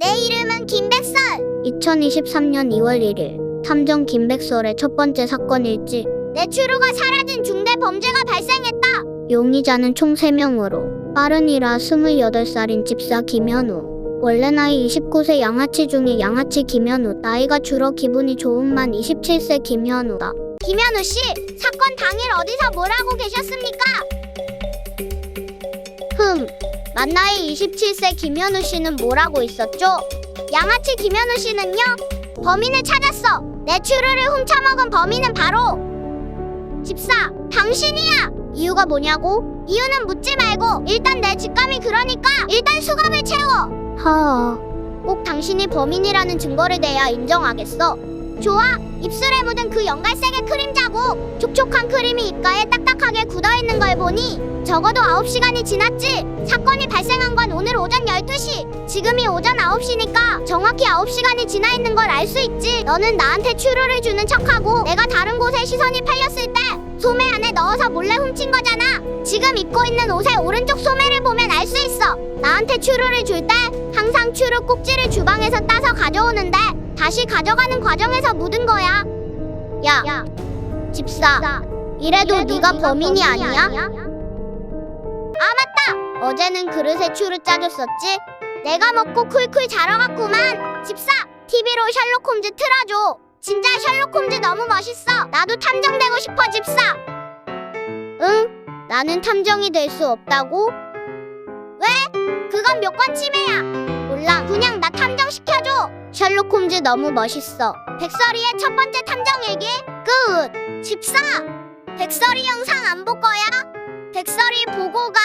내 이름은 김백설. 2023년 2월 1일 탐정 김백설의 첫 번째 사건 일지 내 추루가 사라진 중대 범죄가 발생했다. 용의자는 총 3명으로 빠른 이라 28살인 집사 김현우 원래 나이 29세 양아치 중에 양아치 김현우 나이가 줄어 기분이 좋은 만 27세 김현우다 김현우 씨, 사건 당일 어디서 뭘 하고 계셨습니까? 흠 만나이 27세 김현우 씨는 뭘 하고 있었죠? 양아치 김현우 씨는요? 범인을 찾았어. 내 추루를 훔쳐먹은 범인은 바로 집사, 당신이야. 이유가 뭐냐고? 이유는 묻지 말고 일단 내 직감이 그러니까 일단 수갑을 채워. 하아 꼭 당신이 범인이라는 증거를 내야 인정하겠어. 좋아. 입술에 묻은 그 연갈색의 크림 자국. 촉촉한 크림이 입가에 딱딱하게 굳어 있는 걸 보니 적어도 9시간이 지났지. 사건이 발생한 건 오늘 오전 12시. 지금이 오전 9시니까 정확히 9시간이 지나 있는 걸 알 수 있지. 너는 나한테 추루를 주는 척하고 내가 다른 곳에 시선이 팔렸을 때 소매 안에 넣어서 몰래 훔친 거잖아. 지금 입고 있는 옷의 오른쪽 소매를 보면 알 수 있어. 나한테 추루를 줄 때 항상 추루 꼭지를 주방에서 따서 가져오는데 다시 가져가는 과정에서 묻은 거야. 야, 집사 이래도 네가 범인이 아니야? 어제는 그릇에 추루 짜줬었지. 내가 먹고 쿨쿨 자러 갔구만. 집사, TV로 셜록 홈즈 틀어줘. 진짜 셜록 홈즈 너무 멋있어. 나도 탐정되고 싶어, 집사. 응 나는 탐정이 될 수 없다고? 그건 몇 권 침해야. 셜록 홈즈 너무 멋있어 백설이의 첫 번째 탐정 일기 끝. 집사, 백설이 영상 안 볼 거야? 백설이 보고 가.